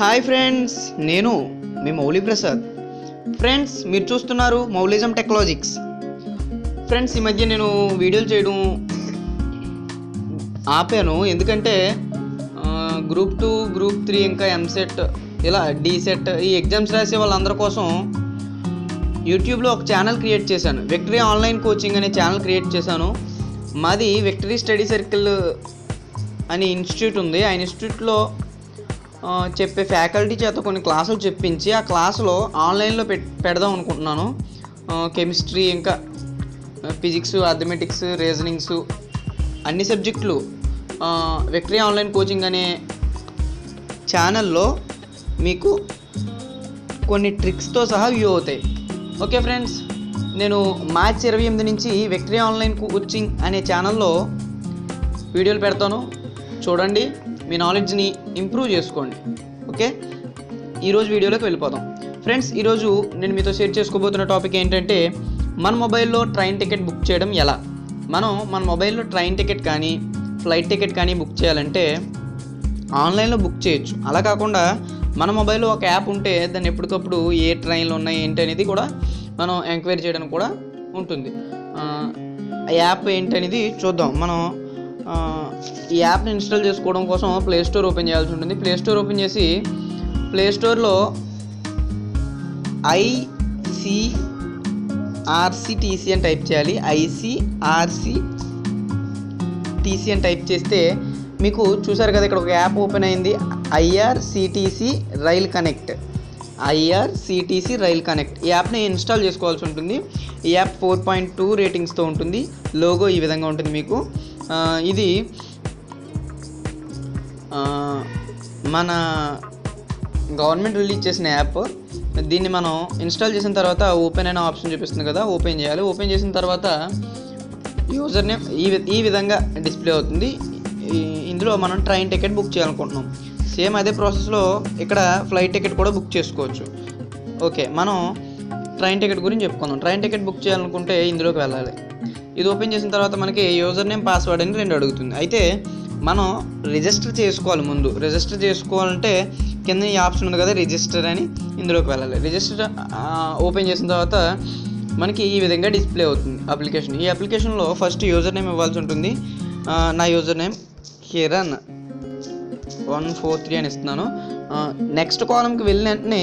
Hi friends నేను మీ Mouli Prasad friends మీరు చూస్తున్నారు మౌలిజం టెక్నాలజిక్స్. ఫ్రెండ్స్ ఈ మధ్య నేను వీడియోలు చేయడం ఆపాను. ఎందుకంటే గ్రూప్ టూ గ్రూప్ త్రీ ఇంకా ఎంసెట్ ఇలా డీసెట్ ఈ ఎగ్జామ్స్ రాసే వాళ్ళందరి కోసం యూట్యూబ్లో ఒక ఛానల్ క్రియేట్ చేశాను. విక్టరీ ఆన్లైన్ కోచింగ్ అనే ఛానల్ క్రియేట్ చేశాను. మాది విక్టరీ స్టడీ సర్కిల్ అనే ఇన్స్టిట్యూట్ ఉంది. ఆ ఇన్స్టిట్యూట్లో చెప్పే ఫ్యాకల్టీ చేత కొన్ని క్లాసులు చెప్పించి ఆ క్లాసులో ఆన్లైన్లో పెట్ పెడదాం అనుకుంటున్నాను. కెమిస్ట్రీ ఇంకా ఫిజిక్స్ అథమెటిక్స్ రీజనింగ్స్ అన్ని సబ్జెక్టులు. విక్టరీ ఆన్లైన్ కోచింగ్ అనే ఛానల్లో మీకు కొన్ని ట్రిక్స్తో సహా వ్యూ అవుతాయి. ఓకే ఫ్రెండ్స్ నేను మార్చి ఇరవై ఎనిమిది నుంచి విక్టరీ ఆన్లైన్ కోచింగ్ అనే ఛానల్లో వీడియోలు పెడతాను. చూడండి. మీ నాలెడ్జ్ని ఇంప్రూవ్ చేసుకోండి. ఓకే ఈరోజు వీడియోలోకి వెళ్ళిపోదాం. ఫ్రెండ్స్ ఈరోజు నేను మీతో షేర్ చేసుకోబోతున్న టాపిక్ ఏంటంటే మన మొబైల్లో ట్రైన్ టికెట్ బుక్ చేయడం ఎలా? మనం మన మొబైల్లో ట్రైన్ టికెట్ కానీ ఫ్లైట్ టికెట్ కానీ బుక్ చేయాలంటే ఆన్లైన్లో బుక్ చేయొచ్చు. అలా కాకుండా మన మొబైల్లో ఒక యాప్ ఉంటే దాన్ని ఎప్పటికప్పుడు ఏ ట్రైన్లు ఉన్నాయి ఏంటి అనేది కూడా మనం ఎంక్వైరీ చేయడానికి కూడా ఉంటుంది. ఆ యాప్ ఏంటి అనేది చూద్దాం. మనం ఈ యాప్ని ఇన్స్టాల్ చేసుకోవడం కోసం ప్లే స్టోర్ ఓపెన్ చేయాల్సి ఉంటుంది. ప్లే స్టోర్ ఓపెన్ చేసి ప్లే స్టోర్లో ఐసిఆర్సిటీసీ అని టైప్ చేయాలి. ఐసిఆర్సి టీసీ అని టైప్ చేస్తే మీకు చూసారు కదా ఇక్కడ ఒక యాప్ ఓపెన్ అయింది. IRCTC rail connect. IRCTC rail connect. ఈ యాప్ని ఇన్స్టాల్ చేసుకోవాల్సి ఉంటుంది. ఈ యాప్ ఫోర్ పాయింట్ టూ రేటింగ్స్తో ఉంటుంది. లోగో ఈ విధంగా ఉంటుంది మీకు. ఇది మన గవర్నమెంట్ రిలీజ్ చేసిన యాప్. దీన్ని మనం ఇన్స్టాల్ చేసిన తర్వాత ఓపెన్ అనే ఆప్షన్ చూపిస్తుంది కదా ఓపెన్ చేయాలి. ఓపెన్ చేసిన తర్వాత యూజర్ నేమ్ ఈ వి- ఈ విధంగా డిస్ప్లే అవుతుంది. ఇందులో మనం ట్రైన్ టికెట్ బుక్ చేయాలనుకుంటున్నాం. సేమ్ అదే ప్రాసెస్లో ఇక్కడ ఫ్లైట్ టికెట్ కూడా బుక్ చేసుకోవచ్చు. ఓకే మనం ట్రైన్ టికెట్ గురించి చెప్పుకుందాం. ట్రైన్ టికెట్ బుక్ చేయాలనుకుంటే ఇందులోకి వెళ్ళాలి. ఇది ఓపెన్ చేసిన తర్వాత మనకి యూజర్ నేమ్ పాస్వర్డ్ అని రెండు అడుగుతుంది. అయితే మనం రిజిస్టర్ చేసుకోవాలి ముందు. రిజిస్టర్ చేసుకోవాలంటే కింద ఈ ఆప్షన్ ఉంది కదా రిజిస్టర్ అని ఇందులోకి వెళ్ళాలి. రిజిస్టర్ ఓపెన్ చేసిన తర్వాత మనకి ఈ విధంగా డిస్ప్లే అవుతుంది అప్లికేషన్ ఈ అప్లికేషన్లో ఫస్ట్ యూజర్ నేమ్ ఇవ్వాల్సి ఉంటుంది. నా user name Kiran one four three అని ఇస్తున్నాను. నెక్స్ట్ కాలంకి వెళ్ళిన వెంటనే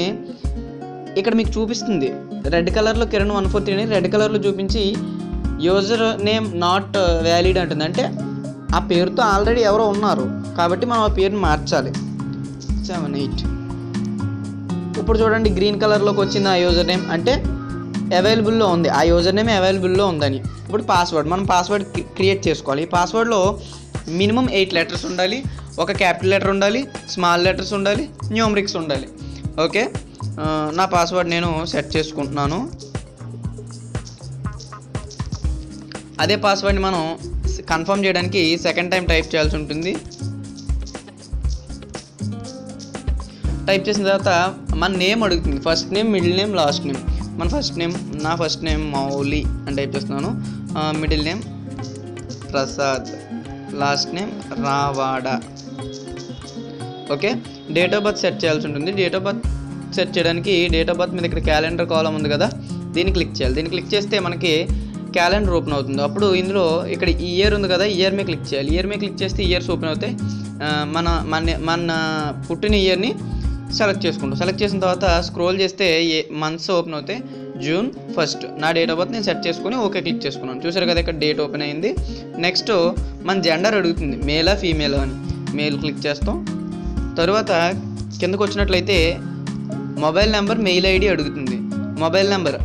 ఇక్కడ మీకు చూపిస్తుంది. రెడ్ కలర్లో కిరణ్ వన్ ఫోర్ త్రీ అని రెడ్ కలర్లో చూపించి యూజర్ నేమ్ నాట్ వ్యాలిడ్ అంటుంది. అంటే ఆ పేరుతో ఆల్రెడీ ఎవరో ఉన్నారు. కాబట్టి మనం ఆ పేరుని మార్చాలి. సెవెన్ ఎయిట్ ఇప్పుడు చూడండి గ్రీన్ కలర్లోకి వచ్చింది ఆ యూజర్ నేమ్ అంటే అవైలబుల్లో ఉంది. ఆ యూజర్ నేమ్ అవైలబుల్లో ఉందని. ఇప్పుడు పాస్వర్డ్ మనం పాస్వర్డ్ క్రియేట్ చేసుకోవాలి. ఈ పాస్వర్డ్లో మినిమం ఎయిట్ లెటర్స్ ఉండాలి. ఒక క్యాపిటల్ లెటర్ ఉండాలి. స్మాల్ లెటర్స్ ఉండాలి. న్యూమరిక్స్ ఉండాలి. ఓకే uh, నా పాస్వర్డ్ నేను సెట్ చేసుకుంటున్నాను. అదే పాస్వర్డ్ని మనం కన్ఫర్మ్ చేయడానికి సెకండ్ టైం టైప్ చేయాల్సి ఉంటుంది. టైప్ చేసిన తర్వాత మన నేమ్ అడుగుతుంది. First name middle name last name మన ఫస్ట్ నేమ్ నా ఫస్ట్ నేమ్ మౌలి అని టైప్ చేస్తున్నాను. Middle name Prasad. Last name Ravada. Okay date of birth set చేయాల్సి ఉంటుంది. డేట్ ఆఫ్ బర్త్ సెట్ చేయడానికి డేట్ ఆఫ్ బర్త్ మీద ఇక్కడ క్యాలెండర్ కాలం ఉంది కదా. దీన్ని క్లిక్ చేయాలి. దీన్ని క్లిక్ చేస్తే మనకి క్యాలెండర్ ఓపెన్ అవుతుంది అప్పుడు ఇందులో ఇక్కడ ఈ ఇయర్ ఉంది కదా ఇయర్ మీద క్లిక్ చేయాలి. ఇయర్ మీద క్లిక్ చేస్తే ఇయర్స్ ఓపెన్ అవుతాయి. మన మన మన పుట్టిన ఇయర్ని సెలెక్ట్ చేసుకుంటాం. సెలెక్ట్ చేసిన తర్వాత స్క్రోల్ చేస్తే ఏ మంత్స్ ఓపెన్ అవుతాయి. June first. నా డేట్ ఆఫ్ బర్త్ నేను సెట్ చేసుకుని ఓకే క్లిక్ చేసుకున్నాను. చూసారు కదా ఇక్కడ డేట్ ఓపెన్ అయింది. నెక్స్ట్ మన జెండర్ అడుగుతుంది. మేలా ఫీమేలా అని. మేల్ క్లిక్ చేస్తాం. తరువాత కిందకు వచ్చినట్లయితే మొబైల్ నెంబర్ మెయిల్ ఐడి అడుగుతుంది. Mobile number.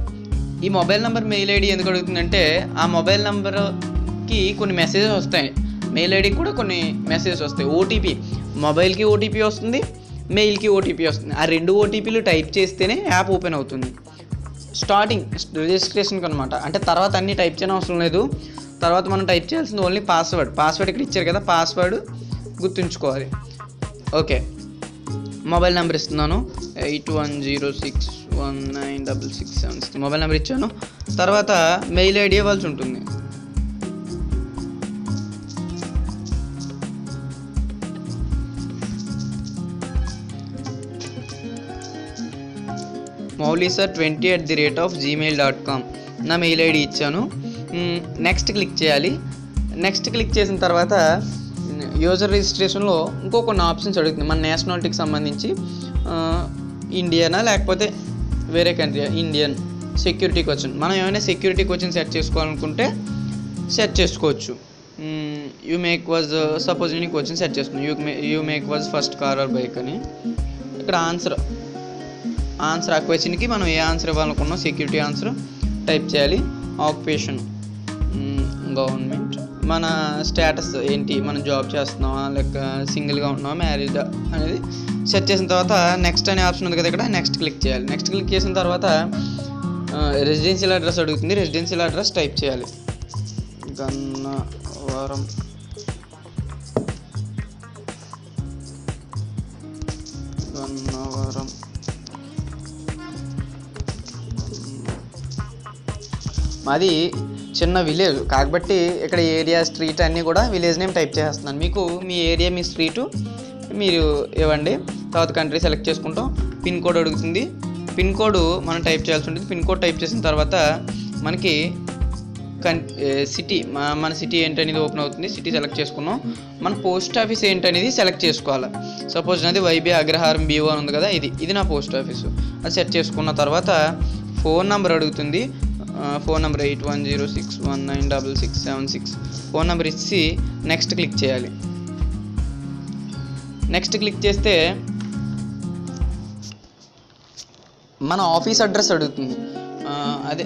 ఈ మొబైల్ నెంబర్ మెయిల్ ఐడి ఎందుకు అడుగుతుందంటే ఆ మొబైల్ నెంబర్కి కొన్ని మెసేజెస్ వస్తాయి. మెయిల్ ఐడికి కూడా కొన్ని మెసేజెస్ వస్తాయి. ఓటీపీ మొబైల్కి ఓటీపీ వస్తుంది మెయిల్కి ఓటీపీ వస్తుంది. ఆ రెండు ఓటీపీలు టైప్ చేస్తేనే యాప్ ఓపెన్ అవుతుంది. స్టార్టింగ్ రిజిస్ట్రేషన్కి అనమాట అంటే తర్వాత అన్ని టైప్ చేయడం అవసరం లేదు. తర్వాత మనం టైప్ చేయాల్సింది ఓన్లీ పాస్వర్డ్. పాస్వర్డ్ ఇక్కడ ఇచ్చారు కదా పాస్వర్డ్ గుర్తుంచుకోవాలి. ఓకే. మొబైల్ నెంబర్ ఇస్తున్నాను. Eight one zero six one nine double six seven six mobile number ఇచ్చాను. తర్వాత మెయిల్ ఐడి ఇవ్వాల్సి ఉంటుంది. Mouli sir twenty at the rate of Gmail dot com. నా మెయిల్ ఐడి ఇచ్చాను. నెక్స్ట్ క్లిక్ చేయాలి. Next click చేసిన తర్వాత యూజర్ రిజిస్ట్రేషన్లో ఇంకో కొన్ని ఆప్షన్స్ అడుగుతుంది. మన నేషనాలిటీకి సంబంధించి ఇండియానా లేకపోతే వేరే కంట్రీ ఇండియన్ సెక్యూరిటీ క్వశ్చన్ మనం ఏమైనా సెక్యూరిటీ క్వశ్చన్ సెట్ చేసుకోవాలనుకుంటే సెట్ చేసుకోవచ్చు. యూ మేక్ వాజ్ సపోజ్ నేను క్వశ్చన్ సెట్ చేస్తున్నాను you may you make was first car or bike అని. ఇక్కడ ఆన్సర్ ఆన్సర్ ఆ క్వశ్చన్కి మనం ఏ ఆన్సర్ ఇవ్వాలనుకున్నాం సెక్యూరిటీ ఆన్సర్ టైప్ చేయాలి. ఆక్యుపేషన్ గవర్నమెంట్ మన స్టేటస్ ఏంటి మనం జాబ్ చేస్తున్నామా లేక సింగిల్గా ఉన్నామా మ్యారీడ్ అనేది సెట్ చేసిన తర్వాత నెక్స్ట్ అనే ఆప్షన్ ఉంది కదా ఇక్కడ నెక్స్ట్ క్లిక్ చేయాలి. నెక్స్ట్ క్లిక్ చేసిన తర్వాత రెసిడెన్షియల్ అడ్రస్ అడుగుతుంది. రెసిడెన్షియల్ అడ్రస్ టైప్ చేయాలి. గన్నవరం. గన్నవరం. మాది చిన్న విలేజ్. కాబట్టి ఇక్కడ ఏరియా స్ట్రీట్ అన్నీ కూడా విలేజ్ నేమ్ టైప్ చేస్తున్నాను మీకు మీ ఏరియా మీ స్ట్రీటు మీరు ఇవ్వండి. తర్వాత కంట్రీ సెలెక్ట్ చేసుకుంటాం. పిన్ కోడ్ అడుగుతుంది. పిన్ కోడ్ మనం టైప్ చేయాల్సి ఉంటుంది. పిన్ కోడ్ టైప్ చేసిన తర్వాత మనకి కన్ సిటీ మన సిటీ ఏంటనేది ఓపెన్ అవుతుంది. సిటీ సెలెక్ట్ చేసుకున్నాం. మన పోస్ట్ ఆఫీస్ ఏంటనేది సెలెక్ట్ చేసుకోవాలి. సపోజ్ నాది వైబీ అగ్రహారం బీఓ అని ఉంది కదా ఇది. ఇది నా పోస్ట్ ఆఫీసు. అది సెట్ చేసుకున్న తర్వాత ఫోన్ నెంబర్ అడుగుతుంది. Phone number eight one zero six one nine double six seven six. Phone number ఇచ్చి నెక్స్ట్ క్లిక్ చేయాలి. నెక్స్ట్ క్లిక్ చేస్తే మన ఆఫీస్ అడ్రస్ అడుగుతుంది. అదే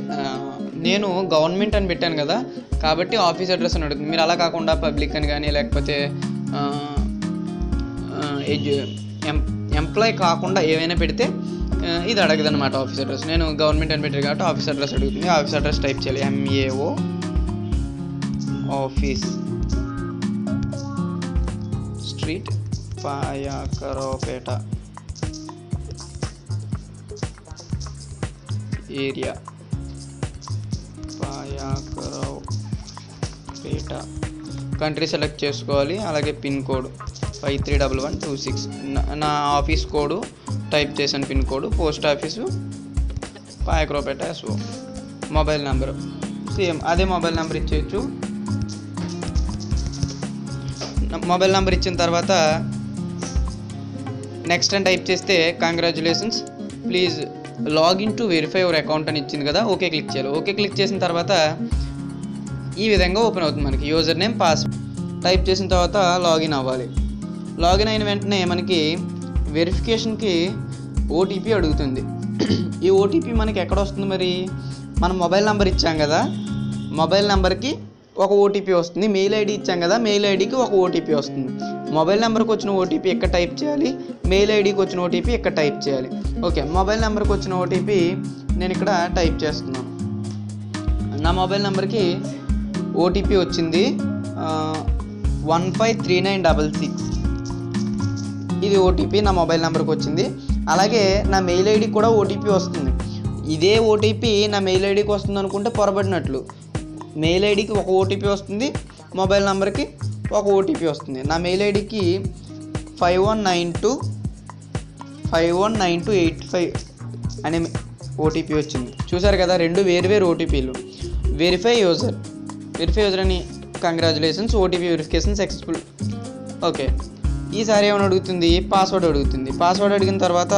నేను గవర్నమెంట్ అని పెట్టాను కదా కాబట్టి ఆఫీస్ అడ్రస్ అని అడుగుతుంది. మీరు అలా కాకుండా పబ్లిక్ అని కానీ లేకపోతే ఎడ్యు- ఎంప్లాయ్ కాకుండా ఏవైనా పెడితే ఇది అడగదు అనమాట ఆఫీస్ అడ్రస్ నేను గవర్నమెంట్ అని కాబట్టి ఆఫీస్ అడ్రస్ అడుగుతుంది. ఆఫీస్ అడ్రస్ టైప్ చేయాలి. MAO office street Payakaropeta area Payakaraopeta country select చేసుకోవాలి. అలాగే pin code five three double one two six నా ఆఫీస్ కోడ్ టైప్ చేశాను pin code post office Payakaropeta SO. Mobile number. Same అదే mobile number ఇచ్చేయచ్చు. Mobile number ఇచ్చిన తర్వాత next అని type చేస్తే congratulations. Please login to verify your account అని ఇచ్చింది కదా ఓకే క్లిక్ చేయాలి. ఓకే క్లిక్ చేసిన తర్వాత ఈ విధంగా ఓపెన్ అవుతుంది మనకి యూజర్ నేమ్ పాస్ టైప్ చేసిన తర్వాత లాగిన్ అవ్వాలి. లాగిన్ అయిన వెంటనే మనకి వెరిఫికేషన్కి ఓటీపీ అడుగుతుంది. ఈ ఓటీపీ మనకి ఎక్కడ వస్తుంది మరి? మనం మొబైల్ నెంబర్ ఇచ్చాం కదా. మొబైల్ నెంబర్కి ఒక ఓటీపీ వస్తుంది. మెయిల్ ఐడి ఇచ్చాం కదా. మెయిల్ ఐడికి ఒక ఓటీపీ వస్తుంది. మొబైల్ నెంబర్కి వచ్చిన ఓటీపీ ఎక్కడ టైప్ చేయాలి? మెయిల్ ఐడికి వచ్చిన ఓటీపీ ఎక్కడ టైప్ చేయాలి? ఓకే మొబైల్ నెంబర్కి వచ్చిన ఓటీపీ నేను ఇక్కడ టైప్ చేస్తున్నాను నా మొబైల్ నెంబర్కి ఓటీపీ వచ్చింది. One five three nine double six. ఇది ఓటీపీ నా మొబైల్ నెంబర్కి వచ్చింది. అలాగే నా మెయిల్ ఐడికి కూడా ఓటీపీ వస్తుంది. ఇదే ఓటీపీ నా మెయిల్ ఐడికి వస్తుంది అనుకుంటే పొరబడినట్లు. మెయిల్ ఐడికి ఒక ఓటీపీ వస్తుంది మొబైల్ నెంబర్కి ఒక ఓటీపీ వస్తుంది. నా మెయిల్ ఐడికి five one nine two five one nine two eight five అనే ఓటీపీ వచ్చింది. చూసారు కదా రెండు వేరు వేరు ఓటీపీలు వెరిఫై యూజర్ వెరిఫై యూజర్ అని congratulations OTP verification successful okay ఈసారి ఏమైనా అడుగుతుంది? పాస్వర్డ్ అడుగుతుంది. పాస్వర్డ్ అడిగిన తర్వాత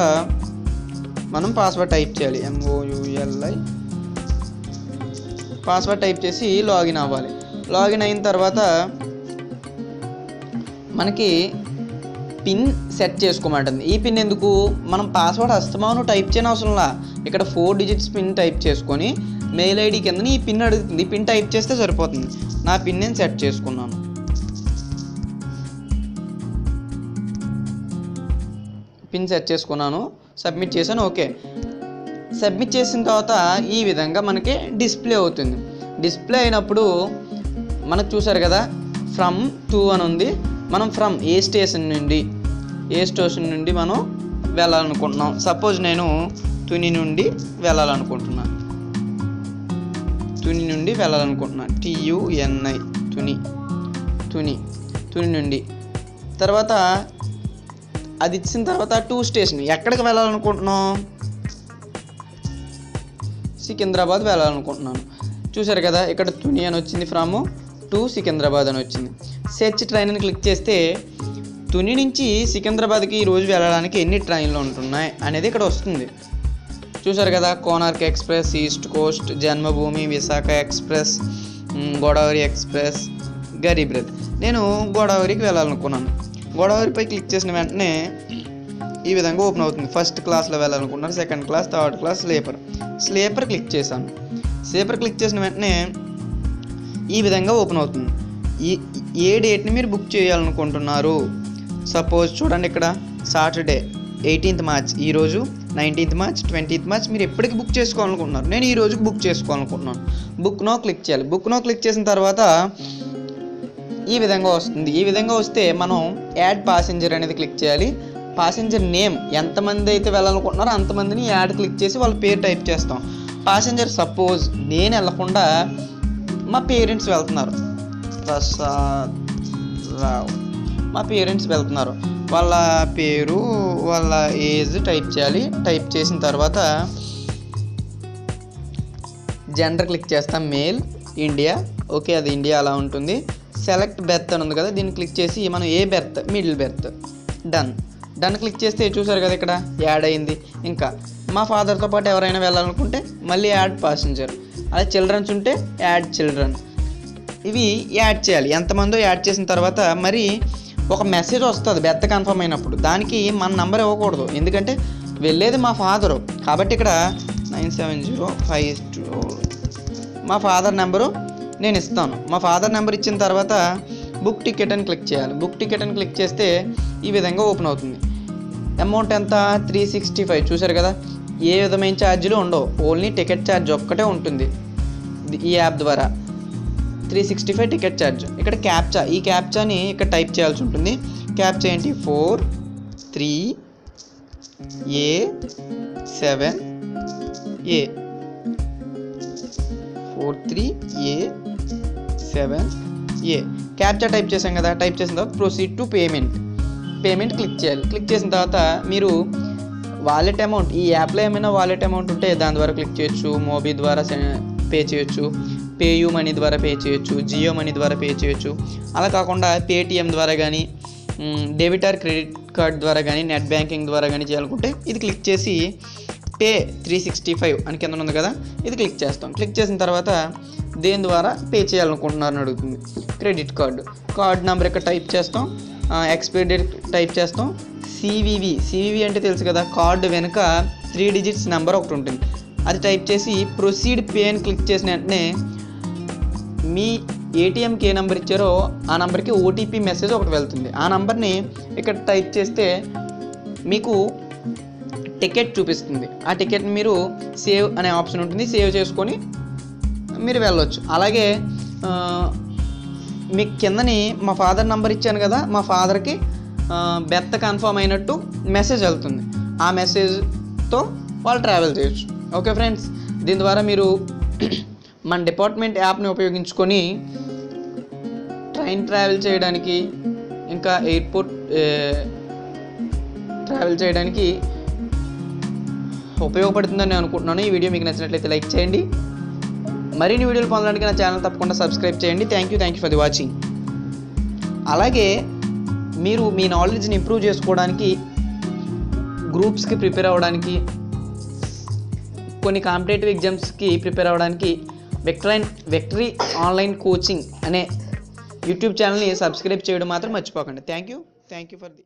మనం పాస్వర్డ్ టైప్ చేయాలి. ఎంఓయుఎల్ఐ పాస్వర్డ్ టైప్ చేసి లాగిన్ అవ్వాలి. లాగిన్ అయిన తర్వాత మనకి పిన్ సెట్ చేసుకోమంటుంది. ఈ పిన్ ఎందుకు? మనం పాస్వర్డ్ అస్తమాను టైప్ చేయని అవసరంలా ఇక్కడ ఫోర్ డిజిట్స్ పిన్ టైప్ చేసుకొని మెయిల్ ఐడి కింద ఈ పిన్ అడుగుతుంది. ఈ పిన్ టైప్ చేస్తే సరిపోతుంది. నా పిన్ నేను సెట్ చేసుకున్నాను. పిన్ సెట్ చేసుకున్నాను. సబ్మిట్ చేశాను ఓకే. సబ్మిట్ చేసిన తర్వాత ఈ విధంగా మనకి డిస్ప్లే అవుతుంది. డిస్ప్లే అయినప్పుడు మనకు చూసారు కదా ఫ్రమ్ టూ అని ఉంది. మనం ఫ్రమ్ ఏ స్టేషన్ నుండి ఏ స్టేషన్ నుండి మనం వెళ్ళాలనుకుంటున్నాం. సపోజ్ నేను తుని నుండి వెళ్ళాలనుకుంటున్నాను తుని నుండి వెళ్ళాలనుకుంటున్నాను టీయుఎన్ఐ తుని తుని తుని నుండి. తర్వాత అది ఇచ్చిన తర్వాత టూ స్టేషన్. ఎక్కడికి వెళ్ళాలనుకుంటున్నాం సికింద్రాబాద్ వెళ్ళాలనుకుంటున్నాను. చూసారు కదా ఇక్కడ తుని అని వచ్చింది ఫ్రమ్ టు సికింద్రాబాద్ అని వచ్చింది. సెర్చ్ ట్రైన్ అని క్లిక్ చేస్తే తుని నుంచి సికింద్రాబాద్కి ఈరోజు వెళ్ళడానికి ఎన్ని ట్రైన్లు ఉంటున్నాయి అనేది ఇక్కడ వస్తుంది. చూసారు కదా Konark express east coast Janmabhoomi Visakha express Godavari express Garib Rath. నేను గోదావరికి వెళ్ళాలనుకున్నాను. గోదావరిపై క్లిక్ చేసిన వెంటనే ఈ విధంగా ఓపెన్ అవుతుంది. ఫస్ట్ క్లాస్లో వెళ్ళాలనుకున్నాను second class third class sleeper sleeper click చేశాను. స్లీపర్ క్లిక్ చేసిన వెంటనే ఈ విధంగా ఓపెన్ అవుతుంది. ఈ ఏ డేట్ని మీరు బుక్ చేయాలనుకుంటున్నారు? సపోజ్ చూడండి ఇక్కడ సాటర్డే ఎయిటీన్త్ మార్చ్ ఈరోజు నైన్టీన్త్ మార్చ్ ట్వంటీత్ మార్చ్ మీరు ఎప్పటికి బుక్ చేసుకోవాలనుకుంటున్నారు? నేను ఈ రోజుకి బుక్ చేసుకోవాలనుకుంటున్నాను. బుక్ నో క్లిక్ చేయాలి. బుక్ నో క్లిక్ చేసిన తర్వాత ఈ విధంగా వస్తుంది. ఈ విధంగా వస్తే మనం యాడ్ పాసెంజర్ అనేది క్లిక్ చేయాలి. పాసెంజర్ నేమ్ ఎంతమంది అయితే వెళ్ళాలనుకుంటున్నారో అంతమందిని యాడ్ క్లిక్ చేసి వాళ్ళ పేరు టైప్ చేస్తాం. పాసెంజర్ సపోజ్ నేను వెళ్ళకుండా మా పేరెంట్స్ వెళ్తున్నారు. ప్రసాద్ రావు. మా పేరెంట్స్ వెళ్తున్నారు. వాళ్ళ పేరు వాళ్ళ ఏజ్ టైప్ చేయాలి. టైప్ చేసిన తర్వాత జెండర్ క్లిక్ చేస్తాం. మేల్ ఇండియా ఓకే అది ఇండియా అలా ఉంటుంది. సెలెక్ట్ బెర్త్ అని ఉంది కదా దీన్ని క్లిక్ చేసి మనం ఏ berth middle berth done. Done click చేస్తే చూసారు కదా ఇక్కడ యాడ్ అయింది. ఇంకా మా ఫాదర్తో పాటు ఎవరైనా వెళ్ళాలనుకుంటే మళ్ళీ యాడ్ పాసింజర్ అలా చిల్డ్రన్స్ ఉంటే యాడ్ చిల్డ్రన్. ఇవి యాడ్ చేయాలి. ఎంతమందో యాడ్ చేసిన తర్వాత మరి ఒక మెసేజ్ వస్తుంది బెత్త కన్ఫర్మ్ అయినప్పుడు. దానికి మన నంబర్ ఇవ్వకూడదు. ఎందుకంటే వెళ్ళేది మా ఫాదరు. కాబట్టి ఇక్కడ nine seven zero five two మా ఫాదర్ నెంబరు నేను ఇస్తాను. మా ఫాదర్ నెంబర్ ఇచ్చిన తర్వాత బుక్ టికెట్ అని క్లిక్ చేయాలి. బుక్ టికెట్ అని క్లిక్ చేస్తే ఈ విధంగా ఓపెన్ అవుతుంది. అమౌంట్ ఎంత? Three sixty five. చూసారు కదా? ఏ విధమైన ఛార్జీలు ఉండవు. ఓన్లీ టికెట్ ఛార్జ్ ఒక్కటే ఉంటుంది. ఈ యాప్ ద్వారా. Three sixty five ticket charge. ఇక్కడ క్యాప్చా. ఈ క్యాప్చాని ఇక్కడ టైప్ చేయాల్సి ఉంటుంది. క్యాప్చా ఏంటి? Four three A seven A. Four three A seven A captcha type చేసాం కదా టైప్ చేసిన తర్వాత proceed to payment payment click చేయాలి. క్లిక్ చేసిన తర్వాత మీరు వాలెట్ అమౌంట్ ఈ యాప్లో ఏమైనా వాలెట్ అమౌంట్ ఉంటే దాని ద్వారా క్లిక్ చేయొచ్చు మోబీ ద్వారా పే చేయొచ్చు పేయూ మనీ ద్వారా పే చేయొచ్చు జియో మనీ ద్వారా పే చేయొచ్చు. అలా కాకుండా పేటిఎం ద్వారా కానీ డెబిట్ ఆర్ క్రెడిట్ కార్డ్ ద్వారా కానీ నెట్ బ్యాంకింగ్ ద్వారా కానీ చేయాలనుకుంటే ఇది క్లిక్ చేసి పే త్రీ సిక్స్టీ ఫైవ్ అని కింద ఉంది కదా ఇది క్లిక్ చేస్తాం. క్లిక్ చేసిన తర్వాత దేని ద్వారా పే చేయాలనుకుంటున్నారని అడుగుతుంది. క్రెడిట్ కార్డు కార్డ్ నెంబర్ ఇక్కడ టైప్ చేస్తాం. ఎక్స్పైరీ డేట్ టైప్ చేస్తాం. సివివి సివివి అంటే తెలుసు కదా కార్డు వెనుక త్రీ డిజిట్స్ నెంబర్ ఒకటి ఉంటుంది. అది టైప్ చేసి ప్రొసీడ్ పే అని క్లిక్ చేసిన వెంటనే మీ ఏటీఎంకి ఏ నెంబర్ ఇచ్చారో ఆ నెంబర్కి ఓటీపీ మెసేజ్ ఒకటి వెళ్తుంది. ఆ నెంబర్ని ఇక్కడ టైప్ చేస్తే మీకు టికెట్ చూపిస్తుంది. ఆ టికెట్ని మీరు సేవ్ అనే ఆప్షన్ ఉంటుంది. సేవ్ చేసుకొని మీరు వెళ్ళొచ్చు. అలాగే మీ మీకు కిందని మా ఫాదర్ నంబర్ ఇచ్చాను కదా మా ఫాదర్కి బెత్త కన్ఫర్మ్ అయినట్టు మెసేజ్ వెళ్తుంది. ఆ మెసేజ్తో వాళ్ళు ట్రావెల్ చేయొచ్చు. Okay friends? దీని ద్వారా మీరు మన డిపార్ట్మెంట్ యాప్ని ఉపయోగించుకొని ట్రైన్ ట్రావెల్ చేయడానికి ఇంకా ఎయిర్పోర్ట్ ట్రావెల్ చేయడానికి ఉపయోగపడుతుందని నేను అనుకుంటున్నాను. ఈ వీడియో మీకు నచ్చినట్లయితే లైక్ చేయండి. మరిన్ని వీడియోలు పొందడానికి నా ఛానల్ తప్పకుండా సబ్స్క్రైబ్ చేయండి. Thank you thank you for the watching అలాగే మీరు మీ నాలెడ్జ్ని ఇంప్రూవ్ చేసుకోవడానికి గ్రూప్స్కి ప్రిపేర్ అవ్వడానికి కొన్ని కాంపిటేటివ్ ఎగ్జామ్స్కి ప్రిపేర్ అవ్వడానికి వెక్టరైన్ వెక్టరీ ఆన్లైన్ కోచింగ్ అనే యూట్యూబ్ ఛానల్ని సబ్స్క్రైబ్ చేయడం మాత్రం మర్చిపోకండి. Thank you thank you for the